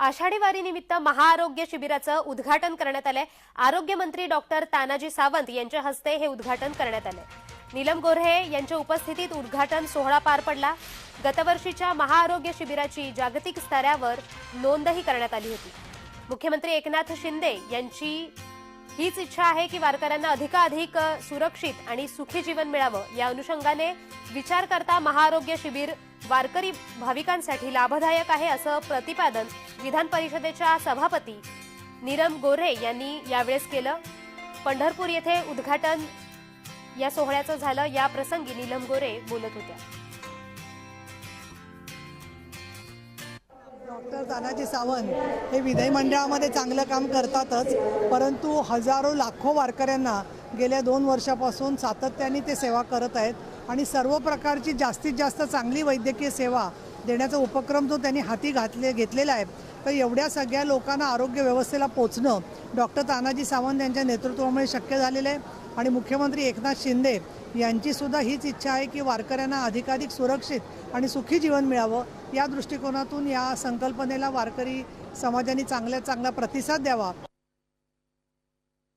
आषाढी वारीनिमित्त महाआरोग्य शिबिराचं उद्घाटन करण्यात आलंय. आरोग्यमंत्री डॉक्टर तानाजी सावंत यांच्या हस्ते हे उद्घाटन करण्यात आलंय. नीलम गोऱ्हे यांच्या उपस्थितीत उद्घाटन सोहळा पार पडला. गतवर्षीच्या महाआरोग्य शिबिराची जागतिक स्तरावर नोंदही करण्यात आली होती. मुख्यमंत्री एकनाथ शिंदे यांची हीच इच्छा आहे की वारकऱ्यांना अधिकाधिक सुरक्षित आणि सुखी जीवन मिळावं या अनुषंगाने विचार करता महाआरोग्य शिबिर वारकरी भाविकांसाठी लाभदायक आहे असं प्रतिपादन विधान परिषदेच्या सभापती नीरम गोऱ्हे यांनी यावेळेस केलं. पंढरपूर येथे उद्घाटन या सोहळ्याचं झालं. या प्रसंगी नीलम गोरे बोलत होत्या. डॉक्टर तानाजी सावंत हे विधिमंडळामध्ये चांगलं काम करतातच परंतु हजारो लाखो वारकऱ्यांना गेल्या दोन वर्षापासून सातत्याने ते सेवा करत आहेत. आणि सर्व प्रकारची जास्तीत जास्त चांगली वैद्यकीय सेवा देण्याचा उपक्रम जो त्यांनी हाती घातले घेतलेला आहे तर एवढ्या सगळ्या लोकांना आरोग्य व्यवस्थेला पोचणं डॉक्टर तानाजी सावंत यांच्या नेतृत्वामुळे शक्य झालेलं आहे. आणि मुख्यमंत्री एकनाथ शिंदे यांची सुद्धा हीच इच्छा आहे की वारकऱ्यांना अधिकाधिक सुरक्षित आणि सुखी जीवन मिळावं. या दृष्टिकोनातून या संकल्पनेला वारकरी समाजाने चांगल्या चांगला प्रतिसाद द्यावा.